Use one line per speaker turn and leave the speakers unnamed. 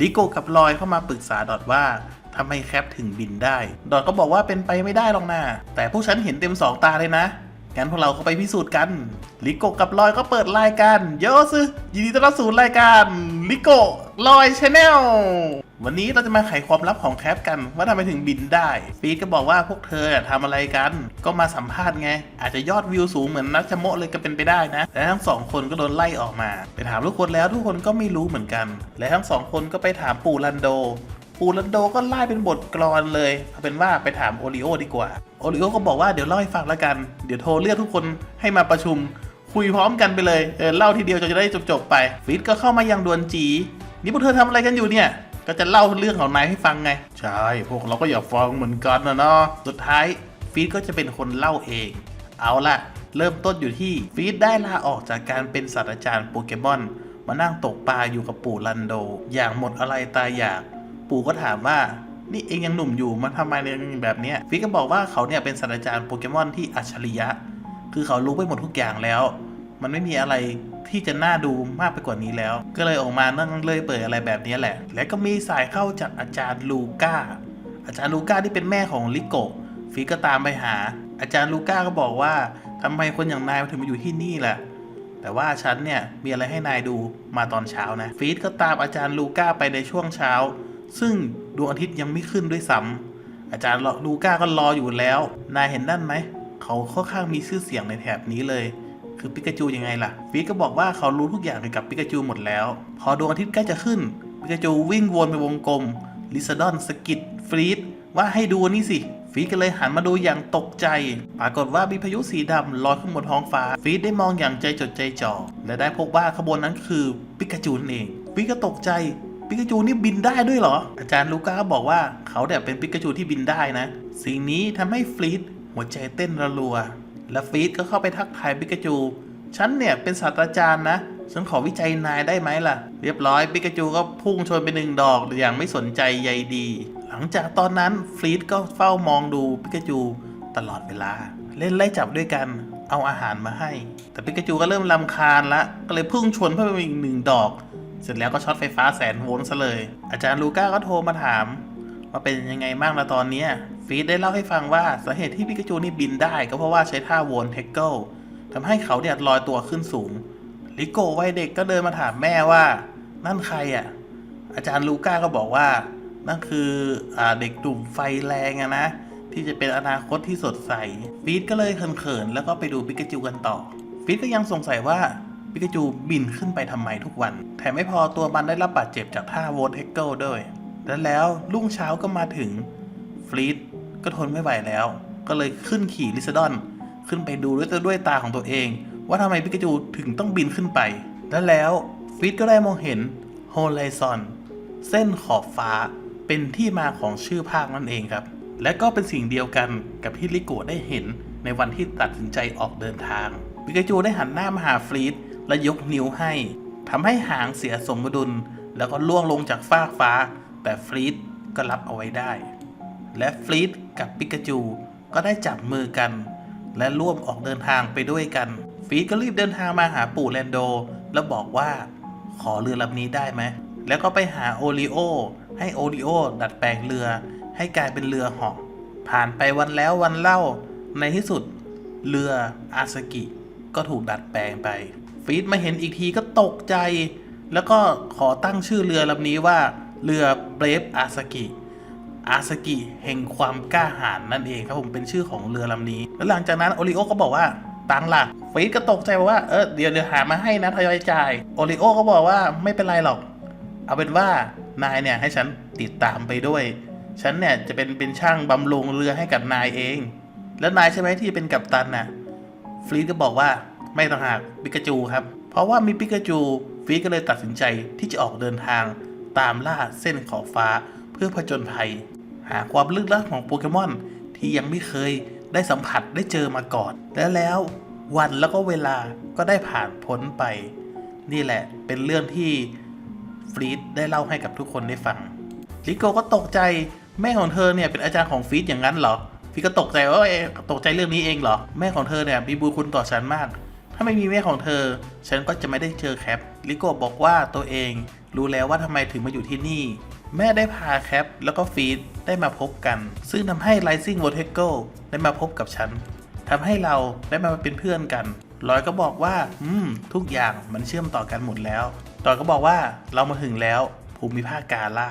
ลิโกกับลอยเข้ามาปรึกษาดอทว่าทำไมแคปถึงบินได้ ดอทก็บอกว่าเป็นไปไม่ได้หรอกนะแต่พวกฉันเห็นเต็มสองตาเลยนะ งั้นพวกเราก็ไปพิสูจน์กัน ลิโกกับลอยก็เปิดรายการโยอะซึยินดีต้อนรับสู่รายการลิโกลอยชาแนลวันนี้เราจะมาไขความลับของแคปกันว่าทำไมถึงบินได้ฟีดก็บอกว่าพวกเธอทำอะไรกัน ก็มาสัมภาษณ์ไง อาจจะยอดวิวสูงเหมือนนักชโมะเลยก็เป็นไปได้นะ และทั้งสองคนก็โดนไล่ออกมา ไปถามทุกคนแล้วทุกคนก็ไม่รู้เหมือนกัน และทั้งสองคนก็ไปถามปู่ลันโด ปูรันโดก็ไล่เป็นบทกลอนเลยเอาเป็นว่าไปถามโอริโอดีกว่า โอริโอก็บอกว่าเดี๋ยวเล่าให้ฟังแล้วกัน เดี๋ยวโทรเรียกทุกคนให้มาประชุม คุยพร้อมกันไปเลย เออเล่าทีเดียวจะได้จบๆไป ฟิตก็เข้ามายังดวนจี นี่พวกเธอทำอะไรกันอยู่เนี่ย ก็จะเล่าเรื่องของนายให้ฟังไง ใช่ พวกเราก็อยากฟังเหมือนกันนะเนาะ สุดท้ายฟีดก็จะเป็นคนเล่าเอง เอาล่ะ เริ่มต้นอยู่ที่ฟีดได้ลาออกจากการเป็นศาสตราจารย์โปเกมอน มานั่งตกปลาอยู่กับปู่ลันโด อย่างหมดอะไรตายอยาก ปู่ก็ถามว่านี่เองยังหนุ่มอยู่มาทำไมเรียนแบบนี้ฟีก็บอกว่าเขาเนี่ยเป็นศาสตราจารย์โปเกมอนที่อัจฉริยะ คือเขารู้ไปหมดทุกอย่างแล้ว มันไม่มีอะไรที่จะน่าดูมากไปกว่านี้แล้ว ก็เลยออกมานั่งเลยเปิดอะไรแบบนี้แหละ และก็มีสายเข้าจากอาจารย์ลูก้า อาจารย์ลูก้าที่เป็นแม่ของลิโกฟีก็ตามไปหา อาจารย์ลูก้าก็บอกว่าทำไมคนอย่างนายถึงมาอยู่ที่นี่ล่ะแต่ว่าฉันเนี่ยมีอะไรให้นายดูมาตอนเช้านะฟีดก็ตามอาจารย์ลูก้าไปในช่วงเช้า ซึ่งดวงอาทิตย์ยังไม่ขึ้นด้วยซ้ำอาจารย์ลูก้าก็รออยู่แล้ว นายเห็นนั่นไหม เขาค่อนข้างมีชื่อเสียงในแถบนี้เลย คือปิกาจูยังไงล่ะฟีดก็บอกว่าเขารู้ทุกอย่างเกี่ยวกับปิกาจูหมดแล้ว พอดวงอาทิตย์ใกล้จะขึ้นปิกาจูวิ่งวนไปวงกลมลิซาดอนสกิดฟรีดว่าให้ดูนี่สิฟีดก็เลยหันมาดูอย่างตกใจ ปรากฏว่ามีพายุสีดำลอยขึ้นบนท้องฟ้า ฟีดได้มองอย่างใจจดใจจ่อ และได้พบว่าขบวนนั้นคือปิกาจูนั่นเองฟีดก็ตกใจ ปิกาจูนี่บินได้ด้วยเหรอ อาจารย์ลูก้าบอกว่าเขาเนี่ยเป็นปิกาจูที่บินได้นะ สิ่งนี้ทำให้ฟรีดหัวใจเต้นระรัว และฟลีดก็เข้าไปทักทายปิกาจู ฉันเนี่ยเป็นศาสตราจารย์นะ ฉันขอวิจัยนายได้ไหมล่ะ เรียบร้อยปิกาจูก็พุ่งชนไปหนึ่งดอกอย่างไม่สนใจใยดี หลังจากตอนนั้นฟรีดก็เฝ้ามองดูปิกาจูตลอดเวลา เล่นไล่จับด้วยกันเอาอาหารมาให้ แต่ปิกาจูก็เริ่มลำคาญละ ก็เลยพุ่งชนเพิ่มไปอีกหนึ่งดอก เสร็จแล้วก็ช็อตไฟฟ้าแสนโวลต์ซะเลย อาจารย์ลูก้าก็โทรมาถามว่าเป็นยังไงบ้างละตอนนี้ฟีดได้เล่าให้ฟังว่าสาเหตุที่ปิกาจูนี่บินได้ก็เพราะว่าใช้ท่าโวนเทคเกิลทำให้เขาเนี่ยลอยตัวขึ้นสูง ลิโกวัยเด็กก็เดินมาถามแม่ว่า นั่นใครอะ อาจารย์ลูก้าก็บอกว่า นั่นคืออเด็กหนุ่มไฟแรงอะนะ ที่จะเป็นอนาคตที่สดใสฟีดก็เลยเขินๆแล้วก็ไปดูปิกาจูกันต่อฟีดก็ยังสงสัยว่า ปิกาจูบินขึ้นไปทำไมทุกวัน แถมไม่พอตัวมันได้รับบาดเจ็บจากท่าโวลเทเกิลด้วย และแล้วรุ่งเช้าก็มาถึงฟรีดก็ทนไม่ไหวแล้ว ก็เลยขึ้นขี่ลิซดอน ขึ้นไปดูด้วยด้วยตาของตัวเอง ว่าทำไมปิกาจูถึงต้องบินขึ้นไป และแล้วฟรีดก็ได้มองเห็นโฮไลซอนเส้นขอบฟ้าเป็นที่มาของชื่อภาคนั่นเองครับ และก็เป็นสิ่งเดียวกันกับที่ลิโกได้เห็นในวันที่ตัดสินใจออกเดินทางปิกาจูได้หันหน้ามาหาฟรีด และยกนิ้วให้ทำให้หางเสียสมดุล แล้วก็ล่วงลงจากฟากฟ้า แต่ฟรีดก็รับเอาไว้ได้ และฟรีดกับปิกาจูก็ได้จับมือกัน และร่วมออกเดินทางไปด้วยกันฟรีดก็รีบเดินทางมาหาปู่แลนโด แล้วบอกว่า ขอเรือลำนี้ได้ไหม แล้วก็ไปหาโอริโอ ให้โอริโอดัดแปลงเรือ ให้กลายเป็นเรือเหาะผ่านไปวันแล้ววันเล่าในที่สุดเรืออาสกิก็ถูกดัดแปลงไป ฟรีดมาเห็นอีกทีก็ตกใจ แล้วก็ขอตั้งชื่อเรือลำนี้ว่า เรือเบรฟอาสกิอาสกิแห่งความกล้าหาญนั่นเองครับผมเป็นชื่อของเรือลำนี้ แล้วหลังจากนั้นโอริโอก็บอกว่าตังค์ล่ะฟรีดก็ตกใจบอกว่าเออเดี๋ยวเดี๋ยวหามาให้นะทยอยจ่ายโอริโอก็บอกว่าไม่เป็นไรหรอก เอาเป็นว่านายเนี่ยให้ฉันติดตามไปด้วย ฉันเนี่ยจะเป็นเป็นช่างบำรุงเรือให้กับนายเอง แล้วนายใช่ไหมที่เป็นกัปตันน่ะฟรีดก็บอกว่า ไม่ต้องหากปิกาจูครับ เพราะว่ามีปิกาจูฟรีดก็เลยตัดสินใจที่จะออกเดินทางตามล่าเส้นขอบฟ้าเพื่อผจญภัย หาความลึกลับของโปเกมอนที่ยังไม่เคยได้สัมผัสได้เจอมาก่อน และแล้ววันแล้วก็เวลาก็ได้ผ่านพ้นไป นี่แหละเป็นเรื่องที่ฟรีดได้เล่าให้กับทุกคนได้ฟังลิโกก็ตกใจแม่ของเธอเนี่ยเป็นอาจารย์ของฟรีดอย่างนั้นเหรอฟรีดก็ตกใจว่าเอ๊ะตกใจเรื่องนี้เองเหรอ แม่ของเธอเนี่ยมีบุญคุณต่อฉันมาก ถ้าไม่มีแม่ของเธอ ฉันก็จะไม่ได้เจอแคป ลิโกบอกว่าตัวเอง รู้แล้วว่าทำไมถึงมาอยู่ที่นี่ แม่ได้พาแคปแล้วก็ฟีดได้มาพบกัน ซึ่งทำให้ Rising v o r t e g o ได้มาพบกับฉันทำให้เราได้มาเป็นเพื่อนกันลอยก็บอกว่า อืม ทุกอย่างมันเชื่อมต่อกันหมดแล้วลอยก็บอกว่าเรามาถึงแล้ว ภูมิภาคกาล่า